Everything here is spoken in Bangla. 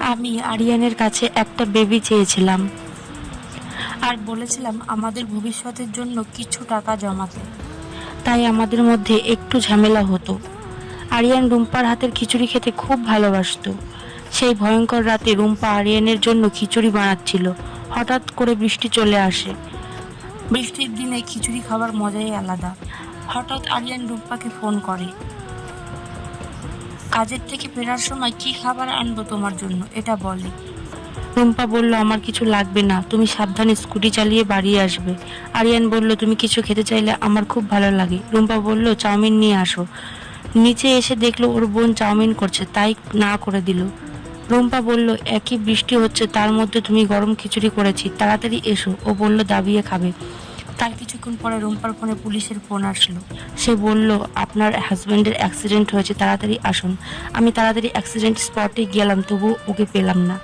আমি আরিয়ানের কাছে একটা বেবি চেয়েছিলাম। আর বলেছিলাম, আমাদের ভবিষ্যতের জন্য কিছু টাকা জমাতে। তাই আমাদের মধ্যে একটু ঝামেলা হতো। আরিয়ান রুম্পার হাতের খিচুড়ি খেতে খুব ভালোবাসতো। সেই ভয়ঙ্কর রাতে রুম্পা আরিয়ানের জন্য খিচুড়ি বানাচ্ছিল। হঠাৎ করে বৃষ্টি চলে আসে। বৃষ্টির দিনে খিচুড়ি খাবার মজাই আলাদা। হঠাৎ আরিয়ান রুম্পাকে ফোন করে কাজের থেকে ফেরার সময় কি খাবার আনব তোমার জন্য? এটা বলে। রুম্পা বলল, আমার কিছু লাগবে না। তুমি সাবধানে স্কুটি চালিয়ে বাড়ি আসবে। আরিয়ান বলল, তুমি কিছু খেতে চাইলে আমার খুব ভালো লাগে। রুম্পা বলল, চাউমিন নিয়ে আসো। নিচে এসে দেখল, ওর বোন চাউমিন করছে, তাই না করে দিল। রুম্পা বলল, একই বৃষ্টি হচ্ছে, তার মধ্যে তুমি গরম খিচুড়ি করেছি, তাড়াতাড়ি এসো। ও বলল, দাবিয়ে খাবে। তার কিছুক্ষণ পরে রুম্পার ফোনে পুলিশের ফোন আসলো। সে বলল, আপনার হাজব্যান্ডের অ্যাক্সিডেন্ট হয়েছে, তাড়াতাড়ি আসুন। আমি তাড়াতাড়ি অ্যাক্সিডেন্ট স্পটে গেলাম তবু ওকে পেলাম না।